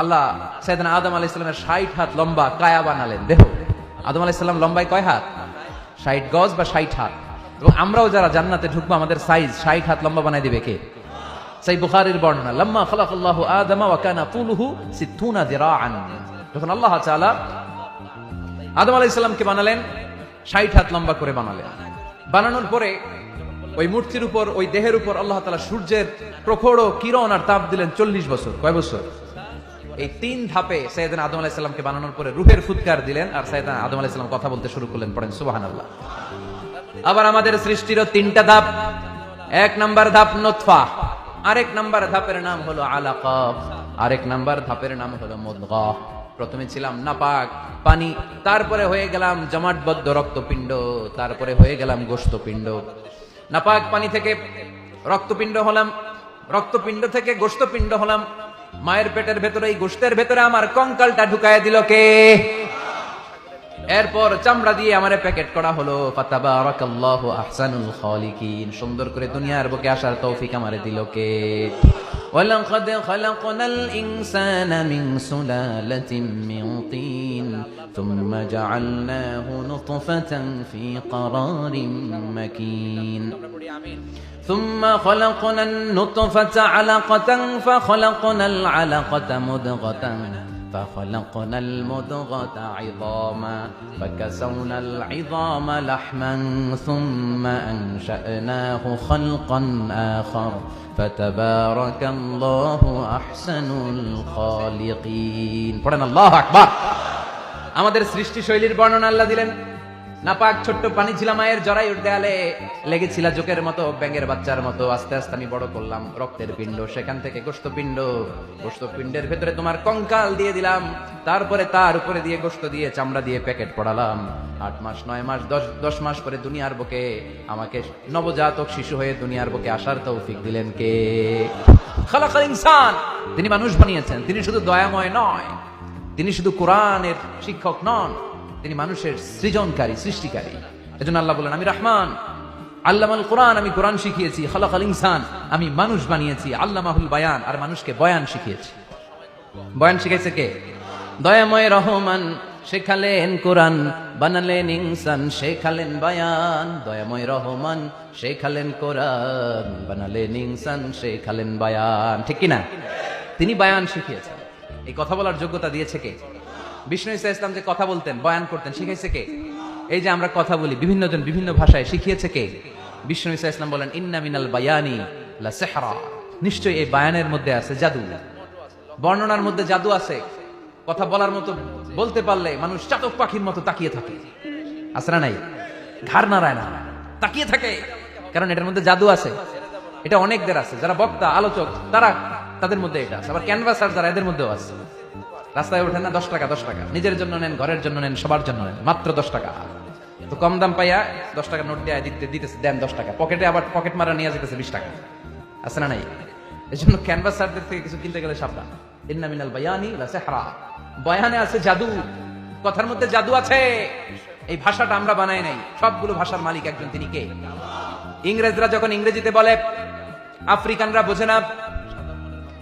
আল্লাহ সাইদান আদম আলাহ ইসলামের ষাট হাত লম্বা কায়া বানালেন। দেহ আদম আলাহ ইসলাম লম্বায় কয় হাত? ষাট গজ বা ষাট হাত? এবং আমরাও যারা জান্নাতে ঢুকবো, আমাদের সাইজ ষাট হাত লম্বা বানাই দিবে কে? সেই বুখারির বর্ণনা, লম্মা খালাকাল্লাহ আদমা ওয়া কানা তুলুহু সিত্তুনা দিরাআন যখন আল্লাহ তাআলা আদম আলাইহিস সালামকে বানালেন, ষাট হাত লম্বা করে বানালেন। বানানোর পরে ওই মূর্তির উপর, ওই দেহের উপর আল্লাহ তাআলা সূর্যের প্রখর কিরণ আর তাপ দিলেন চল্লিশ বছর। কয় বছর? এই তিন ধাপে সৈয়দান আদম আলাইহিস বানানোর পরে রুহের ফুৎকার দিলেন আর সৈয়দান আদম আলাইহিস সালাম কথা বলতে শুরু করলেন, পড়েন, সুবহানাল্লাহ। আবার আমাদের সৃষ্টিরও তিনটা ধাপ। এক নাম্বার ধাপ নতফা। আরেক নাম্বার ধাপের নাম হলো আলাকা। আরেক নাম্বার ধাপের নাম হলো মুদগা। প্রথমে ছিলাম নাপাক, পানি, তারপরে হয়ে গেলাম জমাটবদ্ধ রক্তপিণ্ড, তারপরে হয়ে গেলাম গোস্তপিণ্ড নাপাক পানি থেকে রক্তপিণ্ড হলাম, রক্তপিণ্ড থেকে গোস্তপিণ্ড হলাম মায়ের পেটের ভেতরে, এই গোষ্ঠের ভেতরে আমার কঙ্কালটা ঢুকায় দিল কে? এরপর চামড়া দিয়ে আমার প্যাকেট করা হলো। সুন্দর করে দুনিয়ার বুকে আসার তৌফিক আমারে দিল কে? ওয়ালাকাদ খালাকনাল ইনসানা মিন সুলালাতিন মিন তিন। ثم جعلناه نطفة في قرار مكين. ثم خلقنا النطفة علقة فخلقنا العلقة مدغة فخلقنا المدغة عظاما فكسونا العظام لحما ثم أنشأناه خلقا آخر. فتبارك الله أحسن الخالقين. الله أكبر. আমাদের সৃষ্টি শৈলীর বর্ণনা আল্লাহ দিলেন। নাপাক ছোট্ট পানি ছিল মায়ের জরায়ুর দেয়ালে, লেগেছিল জোকের মতো, ব্যাঙের বাচ্চার মতো। আস্তে আস্তে আমি বড় করলাম, রক্তের পিণ্ড, সেখান থেকে গোস্ত পিণ্ড। গোস্ত পিণ্ডের ভেতরে তোমার কঙ্কাল দিয়ে দিলাম, তারপরে তার উপরে দিয়ে গোস্ত দিয়ে চামড়া দিয়ে প্যাকেট পড়ালাম। আট মাস, নয় মাস, দশ দশ মাস পরে দুনিয়ার বুকে আমাকে নবজাতক শিশু হয়ে দুনিয়ার বুকে আসার তৌফিক দিলেন কে? খালাকাল ইনসান, তিনি মানুষ বানিয়েছেন, তিনি শুধু দয়াময় নয় তিনি শুধু কোরআনের শিক্ষক নন, তিনি মানুষের সৃজনকারী, সৃষ্টিকারী। এজন্য আল্লাহ বলেন, আমি রহমান, আল্লামাল কোরআন, আমি কোরআন শিখিয়েছি, খালাকাল ইনসান, আমি মানুষ বানিয়েছি, আল্লামাহুল বায়ান, আর মানুষকে বয়ান শিখিয়েছি। বয়ান শিখেছে কে? দয়াময় রহমান, শেখালেন কোরআন, বানালেন ইনসান, শেখালেন বায়ান। দয়াময় রহমান, শেখালেন কোরআন, বানালেন ইনসান, শেখালেন বায়ান। ঠিক কি না? তিনি বায়ান শিখিয়েছেন। এই কথা বলার যোগ্যতা দিয়েছে কে? বিষ্ণু ইসা ইসলাম যে কথা বলতেন, বয়ান করতেন, শিখাইছে কে? এই যে আমরা কথা বলি বিভিন্ন জন বিভিন্ন ভাষায় শিখিয়েছে কে? বিষ্ণু ইসা ইসলাম বলেন, ইন্না মিনাল বায়ানি নিশ্চয়ই এই বায়ানের মধ্যে আছে জাদু। বর্ণনার মধ্যে জাদু আছে। কথা বলার মতো বলতে পারলে মানুষ চাতক পাখির মতো তাকিয়ে থাকে। আছে না নাই? ঘাড় নাড়ায় না। তাকিয়ে থাকে। কারণ এটার মধ্যে জাদু আছে। এটা অনেকদের আছে। যারা বক্তা, আলোচক, তারা তাদের মধ্যে এটা আছে। আবার ক্যানভাসার যারা এদের মধ্যেও আছে। রাস্তায় ওঠেন না, দশ টাকা দশ টাকা। নিজের জন্য নেন, ঘরের জন্য নেন, সবার জন্য নেন, মাত্র দশ টাকা। তো কম দাম পাইয়া দশ টাকা নোট দেয় দিতে, দিতেছে, দেন দশ টাকা। পকেটে আবার পকেট মারা নিয়ে যেতেছে বিশ টাকা। আছে না নাই? এই জন্য ক্যানভাসারদের থেকে কিছু কিনতে গেলে সাবধান। ইন্না মিনাল বায়ানি লা সেহরা। বয়ানে আছে জাদু। কথার মধ্যে জাদু আছে। এই ভাষাটা আমরা বানাই নাই। সবগুলো ভাষার মালিক একজন। তিনি কে? ইংরেজরা যখন ইংরেজিতে বলে, আফ্রিকানরা বোঝে না।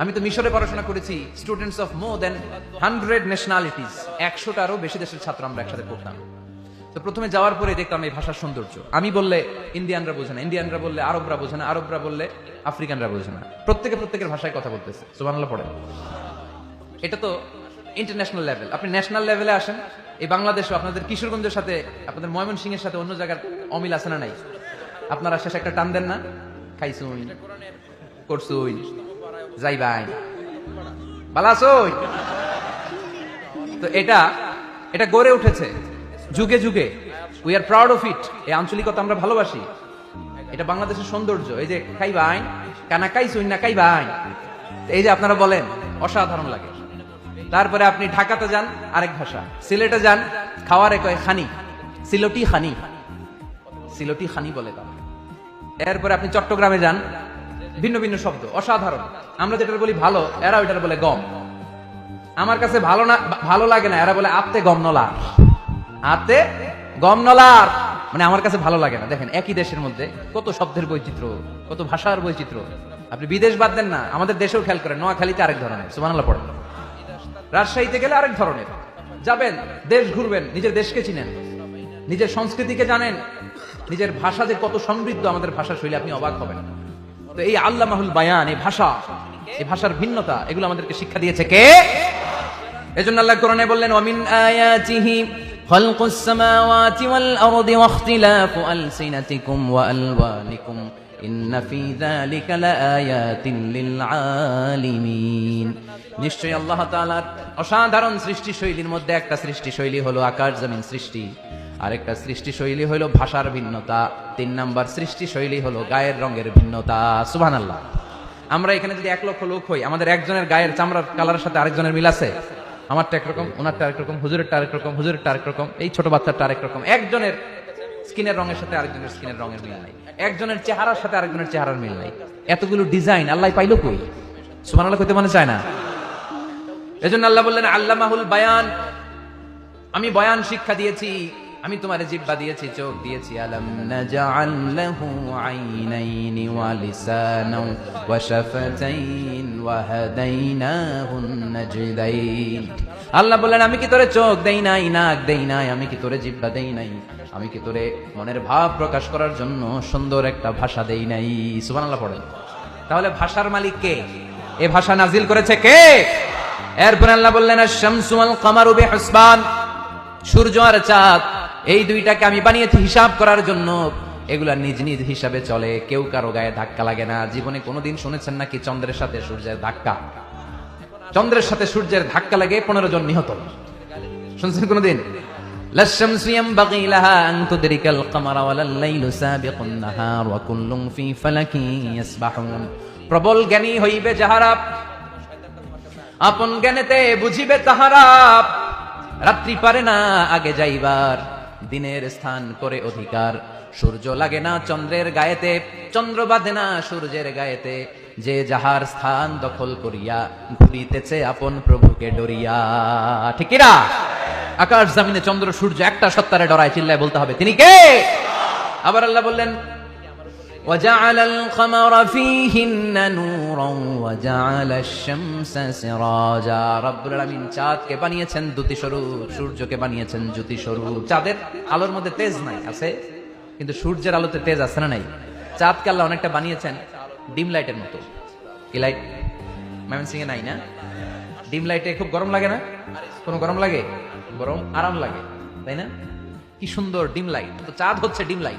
আমি তো মিশরে পড়াশোনা করেছি students of more than hundred nationalities একশোটারও বেশি দেশের ছাত্র আমরা একসাথে পড়তাম। তো প্রথমে যাওয়ার পরে দেখতাম এই ভাষার সৌন্দর্য। আমি বললে ইন্ডিয়ানরা বোঝে না, ইন্ডিয়ানরা বললে আরবরা বোঝে না, আরবরা বললে আফ্রিকানরা বোঝে না। প্রত্যেকে প্রত্যেকের ভাষায় কথা বলতেছে। সুবহানাল্লাহ পড়ে এটা তো ইন্টারন্যাশনাল লেভেল আপনি ন্যাশনাল লেভেলে আসেন, এই বাংলাদেশও আপনাদের কিশোরগঞ্জের সাথে, আপনাদের ময়মনসিংহের সাথে অন্য জায়গার অমিল আছে না নাই? আপনারা শেষে একটা টান দেন না? খাইছুই করছুই যাইবাই বালাসই তো এটা এটা গড়ে উঠেছে। যুগে যুগে। We are proud of it এই আঞ্চলিকতা আমরা ভালোবাসি। এটা বাংলাদেশের সৌন্দর্য। এই যে খাই ভাই, কানা খাইছুই না খাইবাই এই যে আপনারা বলেন, অসাধারণ লাগে। তারপরে আপনি ঢাকাতে যান, আরেক ভাষা। সিলেটে যান, খাওয়ারে কয় খানি। সিলটি খানি। সিলটি খানি বলে তারা। এরপরে আপনি চট্টগ্রামে যান ভিন্ন ভিন্ন শব্দ, অসাধারণ। আমরা যেটা বলি ভালো এরা ওইটার বলে গম। আমার কাছে ভালো না, ভালো লাগে না, এরা বলে আত্তে গম নলার আত্তে গম নলার মানে আমার কাছে ভালো লাগে না। দেখেন, একই দেশের মধ্যে কত শব্দের বৈচিত্র্য, কত ভাষার বৈচিত্র্য। আপনি বিদেশ বাদ দেন না, আমাদের দেশেও খেয়াল করেন, নোয়াখালীতে আরেক ধরনের সুমানাল্লাহ পড়েন। রাজশাহীতে গেলে আরেক ধরনের। যাবেন, দেশ ঘুরবেন, নিজের দেশকে চিনেন, নিজের সংস্কৃতিকে জানেন, নিজের ভাষা যে কত সমৃদ্ধ আমাদের ভাষা শৈলী, আপনি অবাক হবেন তো এই আল্লাহ মাহুল বায়ান এই ভাষা এই ভাষার ভিন্নতা এগুলো আমাদেরকে শিক্ষা দিয়েছে কে এজন্য আল্লাহ কোরআনে বললেন ওয়ামিন আয়াতিহি خلق السماوات والأرض واختلاف ألسنتكم وألوانكم إن في ذلك لآيات للعالمين নিশ্চয়ই আল্লাহ তাআলার অসাধারণ সৃষ্টি শৈলীর মধ্যে একটা সৃষ্টি শৈলী হলো আকাশ জমিন সৃষ্টি আরেকটা সৃষ্টিশৈলী হলো ভাষার ভিন্নতা। তিন নাম্বার সৃষ্টি শৈলী হলো গায়ের রঙের ভিন্নতা। সুবহানাল্লাহ। আমরা এখানে যদি এক লক্ষ লোক হই, আমাদের একজনের গায়ের চামড়ার কালারের সাথে আরেকজনের মিল আছে? আমারটা একরকম, ওনারটা আরেক রকম হুজুরেরটা আরেক রকম হুজুরেরটা আরেক রকম এই ছোট বাচ্চাটা আরেক রকম একজনের স্কিনের রঙের সাথে আরেকজনের স্কিনের রঙের মিল নাই। একজনের চেহারার সাথে আরেকজনের চেহারার মিল নাই। এতগুলো ডিজাইন আল্লাহ পাইলো কই? সুবহানাল্লাহ কইতে মনে চায় না? এজন্য আল্লাহ বললেন আল্লাহ মাহুল বায়ান। আমি বয়ান শিক্ষা দিয়েছি আমি তোমার জিব্বা দিয়েছি, চোখ দিয়েছি, আলম নাজআল আইনাইনি ওয়া লিসানাও ওয়া শাফাতাইন ওয়া হাদাইনাহু নাজদাইন। আল্লাহ বললেন, আমি কি তোরে চোখ দেই নাই, নাক দেই নাই? আমি কি তোরে জিব্বা দেই নাই? আমি কি তোরে মনের ভাব প্রকাশ করার জন্য সুন্দর একটা ভাষা দেই নাই? সুবহানাল্লাহ পড়েন। তাহলে ভাষার মালিক কে? এ ভাষা নাজিল করেছে কে? এরপর আল্লাহ বললেন শামসু আল কামারু সূর্য আর চাঁদ এই দুইটাকে আমি বানিয়েছি হিসাব করার জন্য। এগুলা নিজ নিজ হিসাবে চলে। কেউ কারও গায়ে ধাক্কা লাগে না। জীবনে কোনোদিন শুনেছেন নাকি চন্দ্রের সাথে সূর্যের ধাক্কা? চন্দ্রের সাথে সূর্যের ধাক্কা লাগে পনেরো জন নিহত। শুনছেন কোনোদিন? প্রবল জ্ঞানী হইবে যাহারা। আপন জ্ঞানেতে বুঝিবে তাহারা। রাত্রি পারে না আগে যাইবার। দিনের স্থান করে অধিকার। সূর্য লাগে না চন্দ্রের গায়েতে, চন্দ্র বাঁধে না সূর্যের গায়েতে। যে যাহার স্থান দখল করিয়া ঘুরিতেছে আপন প্রভুকে ডরিয়া। ঠিকিরা আকাশ, জামিনে চন্দ্র, সূর্য একটা সত্তারে ডরায়, চিল্লায় বলতে হবে। তিনি কে? আবার আল্লাহ বললেন وجعل القمر فيهن نورا وجعل الشمس سراجا রব্বুল আলামিন চাঁদকে বানিয়েছেন দ্যুতি স্বরূপ সূর্যকে বানিয়েছেন জ্যোতি স্বরূপ চাঁদের আলোর মধ্যে তেজ নাই আছে কিন্তু সূর্যের আলোতে তেজ আছে না নাই চাঁদকে আল্লাহ অনেকটা বানিয়েছেন ডিম লাইটের মতো কি লাইট মাইমন সিং এ নাই না ডিম লাইটে খুব গরম লাগে না কোনো গরম লাগে গরম আরাম লাগে তাই না কি সুন্দর ডিম লাইট তো চাঁদ হচ্ছে ডিম লাইট